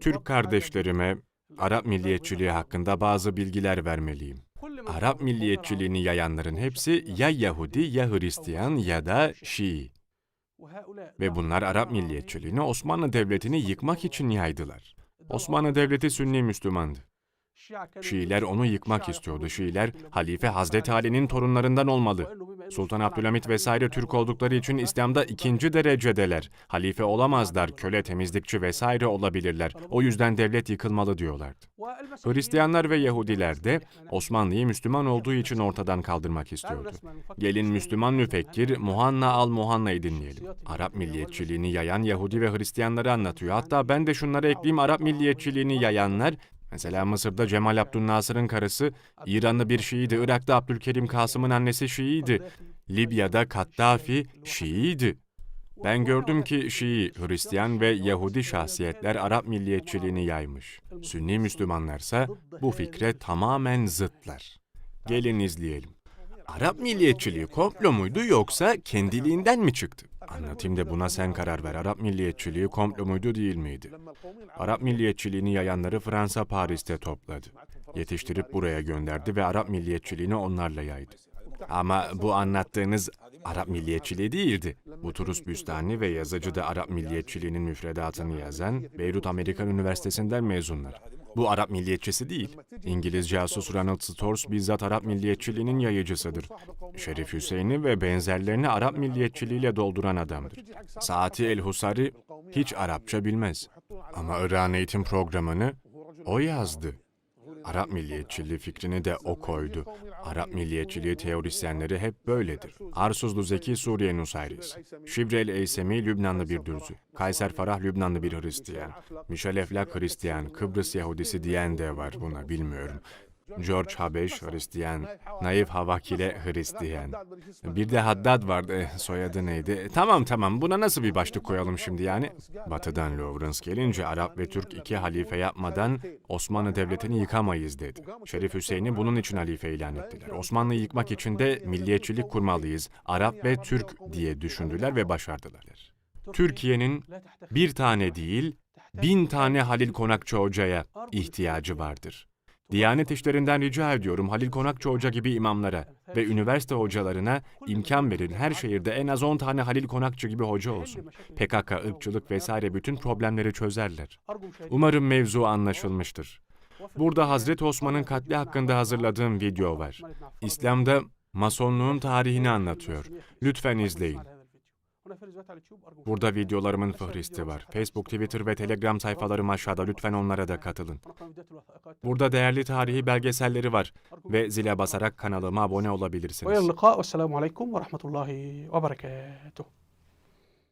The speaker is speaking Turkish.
Türk kardeşlerime Arap milliyetçiliği hakkında bazı bilgiler vermeliyim. Arap milliyetçiliğini yayanların hepsi ya Yahudi ya Hristiyan ya da Şii. Ve bunlar Arap milliyetçiliğini Osmanlı Devleti'ni yıkmak için yaydılar. Osmanlı Devleti Sünni Müslümandı. Şiiler onu yıkmak istiyordu. Şiiler, Halife Hazreti Ali'nin torunlarından olmalı. Sultan Abdülhamit vesaire Türk oldukları için İslam'da ikinci derecedeler. Halife olamazlar, köle, temizlikçi vesaire olabilirler. O yüzden devlet yıkılmalı diyorlardı. Hristiyanlar ve Yahudiler de Osmanlı'yı Müslüman olduğu için ortadan kaldırmak istiyordu. Gelin Müslüman müfekkir Muhanna al-Muhanna'yı dinleyelim. Arap milliyetçiliğini yayan Yahudi ve Hristiyanları anlatıyor. Hatta ben de şunları ekleyeyim. Arap milliyetçiliğini yayanlar Mesela Mısır'da Cemal Abdülnasır'ın karısı İranlı bir Şiiydi. Irak'ta Abdülkerim Kasım'ın annesi Şiiydi. Libya'da Kaddafi Şiiydi. Ben gördüm ki Şii, Hristiyan ve Yahudi şahsiyetler Arap milliyetçiliğini yaymış. Sünni Müslümanlarsa bu fikre tamamen zıtlar. Gelin izleyelim. Arap milliyetçiliği komplo muydu yoksa kendiliğinden mi çıktı? Anlatayım da buna sen karar ver. Arap milliyetçiliği komplo muydu değil miydi? Arap milliyetçiliğini yayanları Fransa Paris'te topladı. Yetiştirip buraya gönderdi ve Arap milliyetçiliğini onlarla yaydı. Ama bu anlattığınız Arap milliyetçiliği değildi. Butrus Büstani ve yazıcı da Arap milliyetçiliğinin müfredatını yazan Beyrut Amerikan Üniversitesi'nden mezunlar. Bu Arap milliyetçisi değil. İngiliz casus Ronald Storrs bizzat Arap milliyetçiliğinin yayıcısıdır. Şerif Hüseyin'i ve benzerlerini Arap milliyetçiliğiyle dolduran adamdır. Saati El Husari hiç Arapça bilmez. Ama Irak'ın eğitim programını o yazdı. Arap milliyetçiliği fikrini de o koydu. Arap milliyetçiliği teorisyenleri hep böyledir. Arsuzlu Zeki Suriye Nusayris. Şibrel Eysemi Lübnanlı bir dürzü. Kayser Farah Lübnanlı bir Hristiyan. Michel Eflak Hristiyan. Kıbrıs Yahudisi diyen de var buna bilmiyorum. George Habeş Hristiyan, Naif Havakile Hristiyan. Bir de Haddad vardı, soyadı neydi? Tamam tamam, buna nasıl bir başlık koyalım şimdi yani? Batı'dan Lawrence gelince Arap ve Türk iki halife yapmadan Osmanlı Devleti'ni yıkamayız dedi. Şerif Hüseyin'i bunun için halife ilan ettiler. Osmanlı'yı yıkmak için de milliyetçilik kurmalıyız, Arap ve Türk diye düşündüler ve başardılar. Türkiye'nin bir tane değil, bin tane Halil Konakçı Hoca'ya ihtiyacı vardır. Diyanet işlerinden rica ediyorum Halil Konakçı Hoca gibi imamlara ve üniversite hocalarına imkan verin. Her şehirde en az 10 tane Halil Konakçı gibi hoca olsun. PKK, ırkçılık vesaire bütün problemleri çözerler. Umarım mevzu anlaşılmıştır. Burada Hazreti Osman'ın katli hakkında hazırladığım video var. İslam'da masonluğun tarihini anlatıyor. Lütfen izleyin. Burada videolarımın fıhristi var. Facebook, Twitter ve Telegram sayfalarım aşağıda. Lütfen onlara da katılın. Burada değerli tarihi belgeselleri var ve zile basarak kanalıma abone olabilirsiniz.